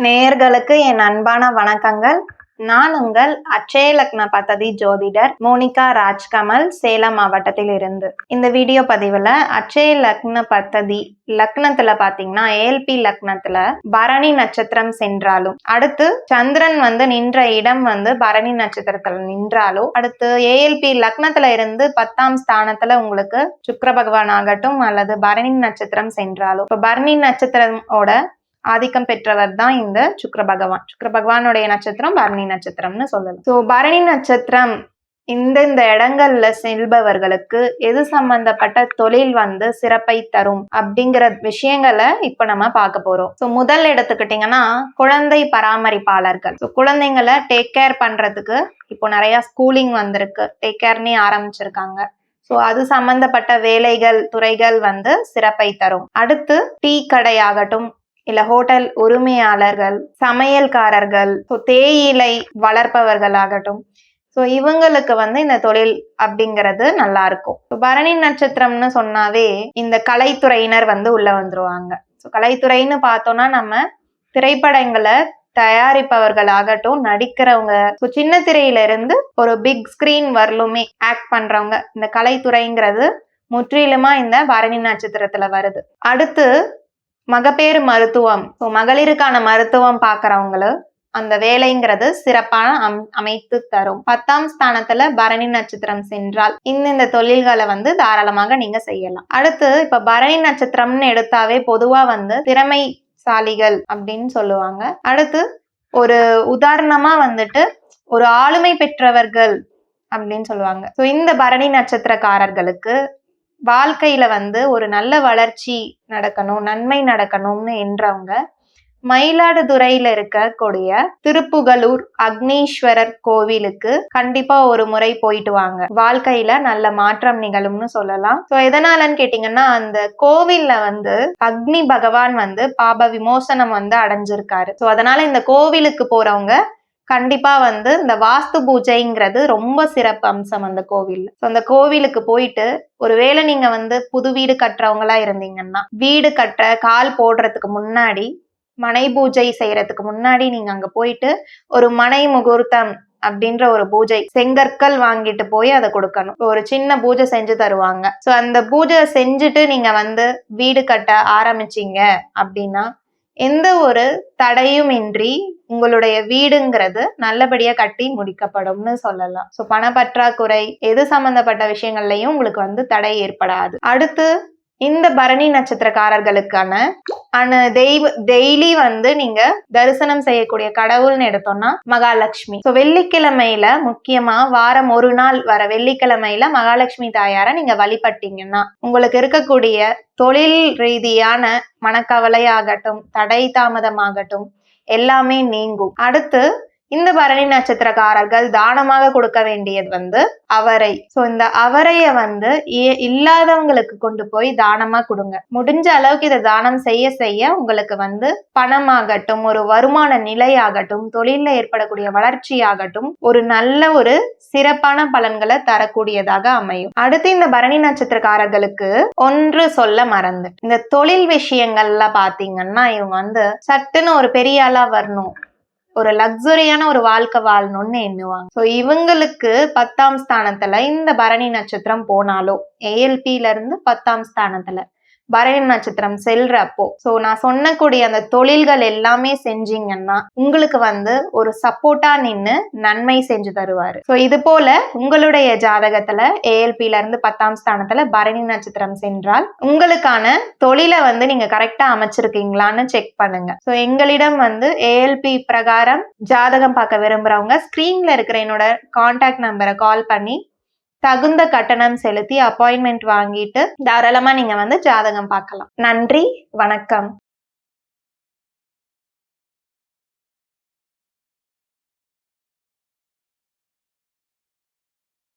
நேயர்களுக்கு என் அன்பான வணக்கங்கள். நான் உங்கள் அச்சய லக்ன பததி ஜோதிடர் மோனிகா ராஜ்கமல் சேலம் மாவட்டத்தில் இருந்து இந்த வீடியோ பதிவுல அச்சய லக்ன பத்ததி லக்னத்துல பாத்தீங்கன்னா ஏஎல்பி லக்னத்துல பரணி நட்சத்திரம் சென்றாலும் அடுத்து சந்திரன் வந்து நின்ற இடம் வந்து பரணி நட்சத்திரத்துல நின்றாலும் அடுத்து ஏஎல்பி லக்னத்துல இருந்து பத்தாம் ஸ்தானத்துல உங்களுக்கு சுக்கர பகவான் ஆகட்டும் அல்லது பரணி நட்சத்திரம் சென்றாலும். இப்ப பரணி நட்சத்திரமோட ஆதிக்கம் பெற்றவர் தான் இந்த சுக்கர பகவான். சுக்கர பகவானுடைய நட்சத்திரம் பரணி நட்சத்திரம்னு சொல்லலாம். ஸோ பரணி நட்சத்திரம் இந்த இந்த இடங்கள்ல செல்பவர்களுக்கு எது சம்பந்தப்பட்ட தொழில் வந்து சிறப்பை தரும் அப்படிங்கிற விஷயங்களை இப்ப நம்ம பார்க்க போறோம். ஸோ முதல் எடுத்துக்கிட்டிங்கன்னா குழந்தை பராமரிப்பாளர்கள். ஸோ குழந்தைங்களை டேக் கேர் பண்றதுக்கு இப்போ நிறைய ஸ்கூலிங் வந்திருக்கு. டேக் கேர்னே ஆரம்பிச்சிருக்காங்க. ஸோ அது சம்பந்தப்பட்ட வேலைகள் துறைகள் வந்து சிறப்பை தரும். அடுத்து டீ கடை ஆகட்டும் இல்ல ஹோட்டல் உரிமையாளர்கள் சமையல்காரர்கள் ஸோ தேயிலை வளர்ப்பவர்கள் ஆகட்டும் ஸோ இவங்களுக்கு வந்து இந்த தொழில் அப்படிங்கிறது நல்லா இருக்கும். ஸோ பரணி நட்சத்திரம்னு சொன்னாவே இந்த கலைத்துறையினர் வந்து உள்ள வந்துருவாங்க. ஸோ கலைத்துறைன்னு பார்த்தோம்னா நம்ம திரைப்படங்களை தயாரிப்பவர்கள் ஆகட்டும் நடிக்கிறவங்க. ஸோ சின்ன திரையில இருந்து ஒரு பிக் ஸ்கிரீன் வரலுமே ஆக்ட் பண்றவங்க. இந்த கலைத்துறைங்கிறது முற்றிலுமா இந்த பரணி நட்சத்திரத்துல வருது. அடுத்து மகப்பேறு மருத்துவம். ஸோ மகளிருக்கான மருத்துவம் பார்க்குறவங்களும் அந்த வேலைங்கிறது சிறப்பான அம் அமைத்து தரும். பத்தாம் ஸ்தானத்துல பரணி நட்சத்திரம் சென்றால் இந்த இந்த தொழில்களை வந்து தாராளமாக நீங்க செய்யலாம். அடுத்து இப்ப பரணி நட்சத்திரம்னு எடுத்தாவே பொதுவா வந்து திறமைசாலிகள் அப்படின்னு சொல்லுவாங்க. அடுத்து ஒரு உதாரணமா வந்துட்டு ஒரு ஆளுமை பெற்றவர்கள் அப்படின்னு சொல்லுவாங்க. ஸோ இந்த பரணி நட்சத்திரக்காரர்களுக்கு வாழ்க்கையில வந்து ஒரு நல்ல வளர்ச்சி நடக்கணும் நன்மை நடக்கணும்னு என்றவங்க மயிலாடுதுறையில இருக்கக்கூடிய திருப்புகலூர் அக்னீஸ்வரர் கோவிலுக்கு கண்டிப்பா ஒரு முறை போயிட்டு வாங்க. வாழ்க்கையில நல்ல மாற்றம் நிகழும்னு சொல்லலாம். சோ எதனாலன்னு கேட்டீங்கன்னா அந்த கோவில்ல வந்து அக்னி பகவான் வந்து பாப விமோசனம் வந்து அடைஞ்சிருக்காரு. சோ அதனால இந்த கோவிலுக்கு போறவங்க கண்டிப்பா வந்து இந்த வாஸ்து பூஜைங்கிறது ரொம்ப சிறப்பு அம்சம் அந்த கோவில் ஸோ அந்த கோவிலுக்கு போயிட்டு ஒருவேளை நீங்க வந்து புது வீடு கட்டுறவங்களா இருந்தீங்கன்னா வீடு கட்ட கால் போடுறதுக்கு முன்னாடி மனை பூஜை செய்யறதுக்கு முன்னாடி நீங்க அங்க போயிட்டு ஒரு மனை முகூர்த்தம் அப்படின்ற ஒரு பூஜை செங்கற்கள் வாங்கிட்டு போய் அதை கொடுக்கணும். ஒரு சின்ன பூஜை செஞ்சு தருவாங்க. ஸோ அந்த பூஜை செஞ்சுட்டு நீங்க வந்து வீடு கட்ட ஆரம்பிச்சீங்க அப்படின்னா எந்த ஒரு தடையுமின்றி உங்களுடைய வீடுங்கிறது நல்லபடியா கட்டி முடிக்கப்படும்னு சொல்லலாம். ஸோ பணப்பற்றாக்குறை எது சம்பந்தப்பட்ட விஷயங்கள்லயும் உங்களுக்கு வந்து தடை ஏற்படாது. அடுத்து இந்த பரணி நட்சத்திரக்காரர்களுக்கான அனு தெய்வ டெய்லி வந்து நீங்க தரிசனம் செய்யக்கூடிய கடவுள்னு எடுத்தோம்னா மகாலட்சுமி. ஸோ வெள்ளிக்கிழமையில முக்கியமா வாரம் ஒரு நாள் வர வெள்ளிக்கிழமையில மகாலட்சுமி தாயார நீங்க வழிபட்டீங்கன்னா உங்களுக்கு இருக்கக்கூடிய தொழில் ரீதியான மனக்கவலையாகட்டும் தடை தாமதமாகட்டும் எல்லாமே நீங்கும். அடுத்து இந்த பரணி நட்சத்திரக்காரர்கள் தானமாக கொடுக்க வேண்டியது வந்து அவரை. ஸோ இந்த அவரைய வந்து இல்லாதவங்களுக்கு கொண்டு போய் தானமா கொடுங்க. முடிஞ்ச அளவுக்கு இதை தானம் செய்ய செய்ய உங்களுக்கு வந்து பணமாகட்டும் ஒரு வருமான நிலையாகட்டும் தொழில ஏற்படக்கூடிய வளர்ச்சியாகட்டும் ஒரு நல்ல ஒரு சிறப்பான பலன்களை தரக்கூடியதாக அமையும். அடுத்து இந்த பரணி நட்சத்திரக்காரர்களுக்கு ஒன்று சொல்ல மறந்து இந்த தொழில் விஷயங்கள்ல பாத்தீங்கன்னா இவங்க வந்து சட்டுன்னு ஒரு பெரிய ஆளா வரணும். ஒரு லக்ஸுரியான ஒரு வாழ்க்கை வாழணும்னு எண்ணுவாங்க. ஸோ இவங்களுக்கு பத்தாம் ஸ்தானத்துல இந்த பரணி நட்சத்திரம் போனாலோ ஏஎல்பியில இருந்து பத்தாம் ஸ்தானத்துல பரணி நட்சத்திரம் செல்றப்போ. ஸோ நான் சொன்னக்கூடிய அந்த தொழில்கள் எல்லாமே செஞ்சீங்கன்னா உங்களுக்கு வந்து ஒரு சப்போர்ட்டா நின்று நன்மை செஞ்சு தருவாரு. ஸோ இது போல உங்களுடைய ஜாதகத்துல ஏஎல்பில இருந்து பத்தாம் ஸ்தானத்துல பரணி நட்சத்திரம் சென்றால் உங்களுக்கான தொழிலை வந்து நீங்க கரெக்டா அமைச்சிருக்கீங்களான்னு செக் பண்ணுங்க. ஸோ எங்களிடம் வந்து ஏஎல்பி பிரகாரம் ஜாதகம் பார்க்க விரும்புறவங்க ஸ்கிரீன்ல இருக்கிற என்னோட கான்டாக்ட் நம்பரை கால் பண்ணி தகுந்த கட்டணம் செலுத்தி அப்பாயின்மெண்ட் வாங்கிட்டு தாராளமா நீங்க வந்து ஜாதகம் பார்க்கலாம். நன்றி வணக்கம்.